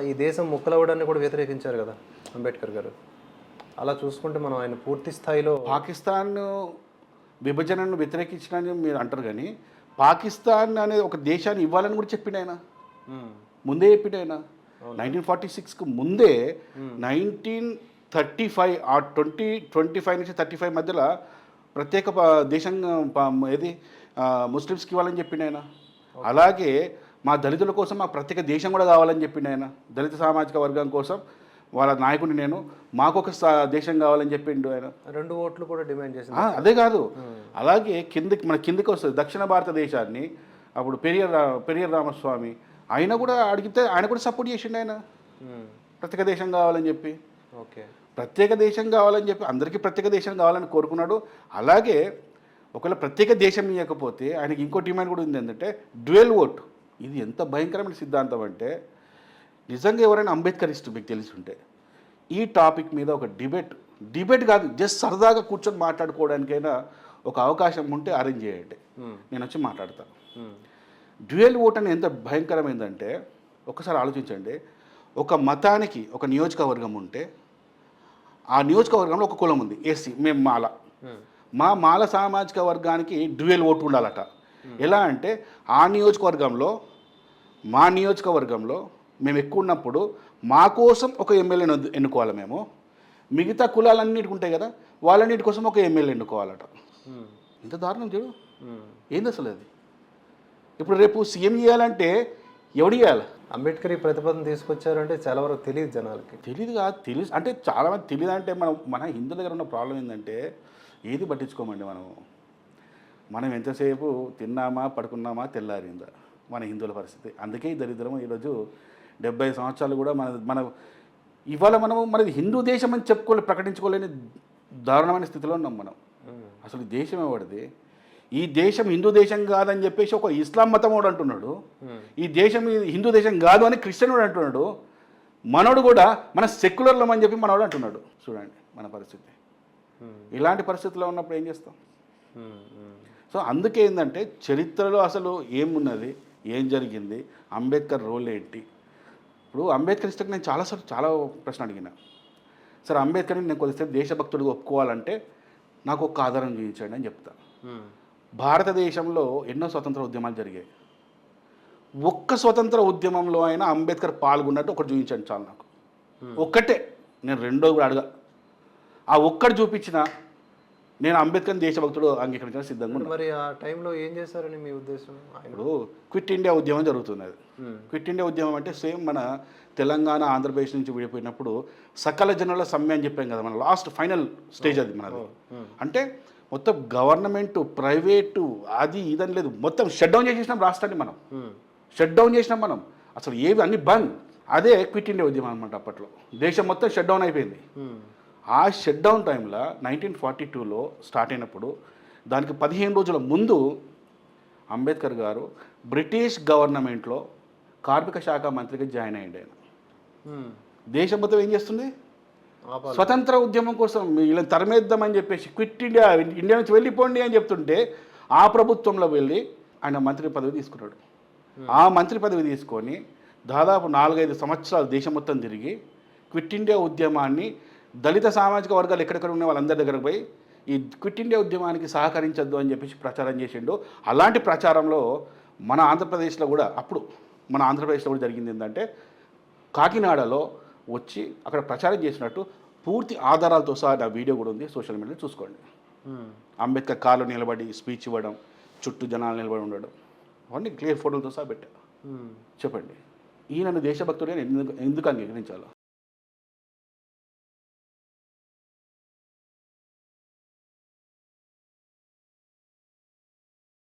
ఈ దేశం ముక్కలవ్వడాన్ని కూడా వ్యతిరేకించారు కదా అంబేద్కర్ గారు. అలా చూసుకుంటే మనం ఆయన పూర్తి స్థాయిలో పాకిస్తాన్ విభజనను వ్యతిరేకించడానికి మీరు అంటారు కానీ పాకిస్తాన్ అనే ఒక దేశాన్ని ఇవ్వాలని కూడా చెప్పిండు ఆయన. ముందే చెప్పిండు ఆయన. నైన్టీన్ ఫార్టీ సిక్స్కి ముందే నైన్టీన్ థర్టీ ఫైవ్ ఆ ట్వంటీ ట్వంటీ ఫైవ్ నుంచి థర్టీ ఫైవ్ మధ్యలో ప్రత్యేక దేశం ఏది ముస్లిమ్స్కి ఇవ్వాలని చెప్పిండు ఆయన. అలాగే మా దళితుల కోసం మా ప్రత్యేక దేశం కూడా కావాలని చెప్పిండు ఆయన. దళిత సామాజిక వర్గం కోసం వాళ్ళ నాయకుడిని నేను మాకు ఒక స- దేశం కావాలని చెప్పిండు ఆయన. రెండు ఓట్లు కూడా డిమాండ్ చేసింది. ఆ, అదే కాదు. అలాగే కిందకి మన కిందకి వస్తుంది దక్షిణ భారతదేశాన్ని అప్పుడు పెరియర్ పెరియర్ రామస్వామి ఆయన కూడా అడిగితే ఆయన కూడా సపోర్ట్ చేసిండు ఆయన. ప్రత్యేక దేశం కావాలని చెప్పి. ఓకే. ప్రత్యేక దేశం కావాలని చెప్పి అందరికీ ప్రత్యేక దేశం కావాలని కోరుకున్నాడు. అలాగే ఒకవేళ ప్రత్యేక దేశం ఇవ్వకపోతే ఆయనకి ఇంకో డిమాండ్ కూడా ఉంది ఏంటంటే డ్యూయల్ ఓట్. ఇది ఎంత భయంకరమైన సిద్ధాంతం అంటే నిజంగా ఎవరైనా అంబేద్కరిస్ట్ మీకు తెలిసి ఉంటే ఈ టాపిక్ మీద ఒక డిబేట్ డిబేట్ కాదు జస్ట్ సరదాగా కూర్చొని మాట్లాడుకోవడానికైనా ఒక అవకాశం ఉంటే అరేంజ్ చేయండి. ఉమ్, నేను వచ్చి మాట్లాడతాను ఉమ్, డ్యూయల్ ఓట్ అని ఎంత భయంకరమైందంటే ఒకసారి ఆలోచించండి. ఒక మతానికి ఒక నియోజకవర్గం ఉంటే ఆ నియోజకవర్గంలో ఒక కులం ఉంది ఎస్సీ మేము మాల. ఉమ్, మా మాల సామాజిక వర్గానికి డ్యూయల్ ఓటు ఉండాలట. ఎలా అంటే ఆ నియోజకవర్గంలో మా నియోజకవర్గంలో మేము ఎక్కువ ఉన్నప్పుడు మా కోసం ఒక ఎమ్మెల్యేని ఎన్నుకోవాలి మేము. మిగతా కులాలన్నిటికి ఉంటాయి కదా వాళ్ళన్నిటి కోసం ఒక ఎమ్మెల్యే ఎన్నుకోవాలట. ఇంత దారుణం చూడు. ఏంది అసలు అది? ఇప్పుడు రేపు సీఎం చేయాలంటే ఎవడు చేయాలి? అంబేద్కర్ ఈ ప్రతిపాదన తీసుకొచ్చారంటే చాలా వరకు తెలియదు జనాలకి. తెలియదు కాదు తెలుసు. అంటే చాలామంది తెలియదు అంటే మనం మన హిందూ దగ్గర ఉన్న ప్రాబ్లం ఏంటంటే ఏది పట్టించుకోమండి మనం మనం ఎంతసేపు తిన్నామా పడుకున్నామా తెల్లారిందా? మన హిందువుల పరిస్థితి. అందుకే ఈ దరిద్రం ఈరోజు డెబ్బై సంవత్సరాలు కూడా మన మన ఇవాళ మనం మనది హిందూ దేశం అని చెప్పుకోలే ప్రకటించుకోలేని దారుణమైన స్థితిలో ఉన్నాం మనం. అసలు దేశం ఎవరిది? ఈ దేశం హిందూ దేశం కాదని చెప్పేసి ఒక ఇస్లాం మతం వాడు అంటున్నాడు. ఈ దేశం హిందూ దేశం కాదు అని క్రిస్టియన్ వాడు అంటున్నాడు. మనోడు కూడా మన సెక్యులర్లం అని చెప్పి మనోడు అంటున్నాడు. చూడండి మన పరిస్థితి. ఇలాంటి పరిస్థితిలో ఉన్నప్పుడు ఏం చేస్తాం. సో అందుకే ఏంటంటే చరిత్రలో అసలు ఏమున్నది? ఏం జరిగింది? అంబేద్కర్ రోల్ ఏంటి? ఇప్పుడు అంబేద్కర్ ఇష్టం నేను చాలాసార్లు చాలా ప్రశ్న అడిగిన. సరే అంబేద్కర్ని నేను కొద్దిసేపు దేశభక్తుడిగా ఒప్పుకోవాలంటే నాకు ఒక ఆధారం చూపించండి అని చెప్తా. భారతదేశంలో ఎన్నో స్వతంత్ర ఉద్యమాలు జరిగాయి. ఒక్క స్వతంత్ర ఉద్యమంలో అయినా అంబేద్కర్ పాల్గొన్నట్టు ఒకటి చూపించండి చాలు నాకు. ఒక్కటే. నేను రెండో కూడా అడగా. ఆ ఒక్కటి చూపించిన నేను అంబేద్కర్ దేశభక్తుడు అంగీకరించడం సిద్ధంగా ఉన్నాను మరి ఆ టైంలో ఏం చేశారని మీ ఉద్దేశం? ఇప్పుడు క్విట్ ఇండియా ఉద్యమం జరుగుతున్నది. క్విట్ ఇండియా ఉద్యమం అంటే సేమ్ మన తెలంగాణ ఆంధ్రప్రదేశ్ నుంచి విడిపోయినప్పుడు సకల జనుల సమ్మె అని చెప్పాం కదా మన లాస్ట్ ఫైనల్ స్టేజ్ అది మనది. అంటే మొత్తం గవర్నమెంట్ ప్రైవేటు అది ఇదని లేదు. మొత్తం షట్ డౌన్ చేసేసినాం రాష్ట్రాన్ని మనం. షట్ డౌన్ చేసినాం మనం. అసలు ఏవి అన్ని బంద్. అదే క్విట్ ఇండియా ఉద్యమం అనమాట అప్పట్లో. దేశం మొత్తం షట్ డౌన్ అయిపోయింది. ఆ షట్ డౌన్ టైంలో నైన్టీన్ ఫార్టీ టూలో స్టార్ట్ అయినప్పుడు దానికి పదిహేను రోజుల ముందు అంబేద్కర్ గారు బ్రిటిష్ గవర్నమెంట్లో కార్మిక శాఖ మంత్రిగా జాయిన్ అయ్యిండు ఆయన. దేశం మొత్తం ఏం చేస్తుంది. స్వతంత్ర ఉద్యమం కోసం వీళ్ళని తరమేద్దామని చెప్పేసి క్విట్ ఇండియా ఇండియా నుంచి వెళ్ళిపోండి అని చెప్తుంటే ఆ ప్రభుత్వంలో వెళ్ళి ఆయన మంత్రి పదవి తీసుకున్నాడు ఆ మంత్రి పదవి తీసుకొని దాదాపు నాలుగైదు సంవత్సరాలు దేశం మొత్తం తిరిగి క్విట్ ఇండియా ఉద్యమాన్ని దళిత సామాజిక వర్గాలు ఎక్కడెక్కడ ఉన్న వాళ్ళందరి దగ్గరకు పోయి ఈ క్విట్ ఇండియా ఉద్యమానికి సహకరించద్దు అని చెప్పేసి ప్రచారం చేసిండు. అలాంటి ప్రచారంలో మన ఆంధ్రప్రదేశ్లో కూడా అప్పుడు మన ఆంధ్రప్రదేశ్లో కూడా జరిగింది ఏంటంటే కాకినాడలో వచ్చి అక్కడ ప్రచారం చేసినట్టు పూర్తి ఆధారాలతో సహా నా వీడియో కూడా ఉంది. సోషల్ మీడియాలో చూసుకోండి. అంబేద్కర్ కాళ్ళు నిలబడి స్పీచ్ ఇవ్వడం చుట్టూ జనాలు నిలబడి ఉండడం అవన్నీ క్లియర్ ఫోటోలతో సహా పెట్టా. చెప్పండి. ఈయనను దేశభక్తుడే ఎందుకు ఎందుకు అంగీకరించాలో?